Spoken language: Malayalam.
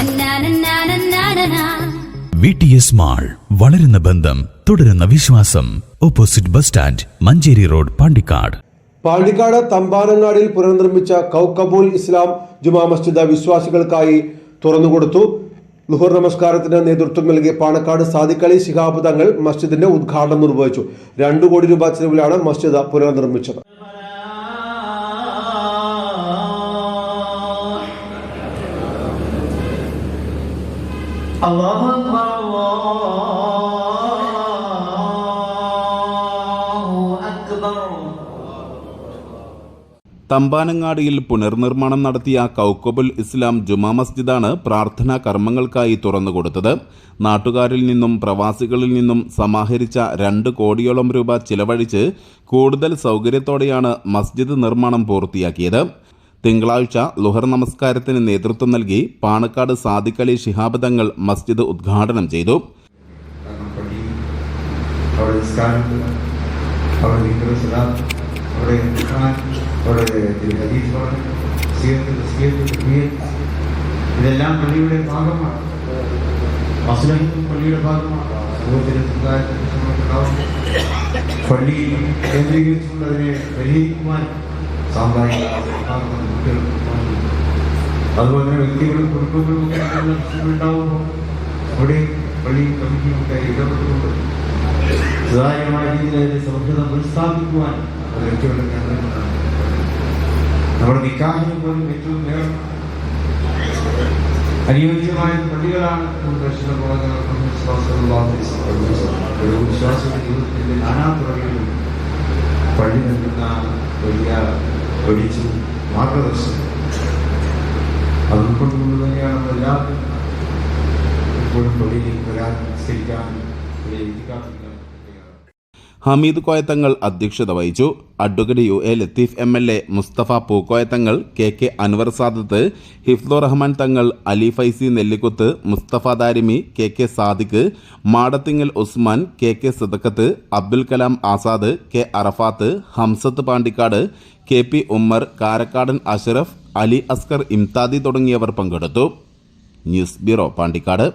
നന്നാനന്നാനന്നാനനാ. വി ടി എസ് മാൾ വളരുന്ന ബന്ധം തുടരുന്ന വിശ്വാസം. Opposite bus stand Manjeri road Pandikkad. Pandikkad തമ്പാനങ്ങാടിൽ പുനർനിർമ്മിച്ച കൗക്കബൂൽ ഇസ്ലാം ജുമാ മസ്ജിദ് വിശ്വാസികൾക്കായി തുറന്നുകൊടുത്തു. ലുഹർ നമസ്കാരത്തിന് നേതൃത്വം നൽകിയ പാണക്കാട് സാദിഖലി ശിഹാബ് തങ്ങൾ മസ്ജിദിന്റെ ഉദ്ഘാടനം നിർവഹിച്ചു. രണ്ടു കോടി രൂപ ചെലവിലാണ് മസ്ജിദ് പുനർനിർമ്മിച്ചത്. അള്ളാഹു അക്ബർ അക്ബർ തമ്പാനങ്ങാടിയിൽ പുനർനിർമ്മാണം നടത്തിയ കൗക്കബുൽ ഇസ്ലാം ജുമാ മസ്ജിദാണ് പ്രാർത്ഥനാ കർമ്മങ്ങൾക്കായി തുറന്നുകൊടുത്തത്. നാട്ടുകാരിൽ നിന്നും പ്രവാസികളിൽ നിന്നും സമാഹരിച്ച രണ്ട് കോടിയോളം രൂപ ചിലവഴിച്ച് കൂടുതൽ സൗകര്യത്തോടെയാണ് മസ്ജിദ് നിർമ്മാണം പൂർത്തിയാക്കിയത്. തിങ്കളാഴ്ച ലുഹർ നമസ്കാരത്തിന് നേതൃത്വം നൽകി പാണക്കാട് സാദിഖലി ശിഹാബ് തങ്ങൾ മസ്ജിദ് ഉദ്ഘാടനം ചെയ്തു. ഇതെല്ലാം പള്ളി കേന്ദ്രീകരിച്ചുകൊണ്ട് അതിനെ പരിഹരിക്കുവാൻ സാമ്പ്രദായിക അതുപോലെ തന്നെ വ്യക്തികളും കുടുംബങ്ങളും പ്രശ്നങ്ങളുണ്ടാവുമ്പോൾ അവിടെ പള്ളിയും കമ്മിറ്റിയൊക്കെ ഇടപെട്ടുകൊണ്ട് സുതാര്യമായ രീതിയിൽ സൗഹൃദം പുനഃസ്ഥാപിക്കുവാൻ നമ്മുടെ നിക്കാഹിന് പോലും ഏറ്റവും വേണം അനുയോജ്യമായ പള്ളികളാണ് ദർശന വിശ്വാസിയുടെ ജീവിതത്തിന്റെ നാനാ തുറകളിലും പള്ളി നൽകുന്ന വലിയ വെളിച്ചു മാർഗദർശനം. അത് ഉൾക്കൊണ്ടുകൊണ്ട് തന്നെയാണ് എല്ലാവരും ഇപ്പോഴും പള്ളിയിൽ വരാൻ സ്ഥിരിക്കാനും എത്തിക്കാനും ഹമീദ് കോയത്തങ്ങൾ അധ്യക്ഷത വഹിച്ചു. Advocate U A Latheef M L A Musthafa Pookoyathangal K K Anwar Sadath Hifdur Rahman Thangal Ali Faizy Nellikuth Musthafa Darimi K K Sadiq Madathingal Usman K K Sadakkath Abdul Kalam Azad K Arafath Hamsath Pandikkad K P Ummer Karakkadan Ashraf Ali Askar Imthadi തുടങ്ങിയവർ പങ്കെടുത്തു. News bureau Pandikkad.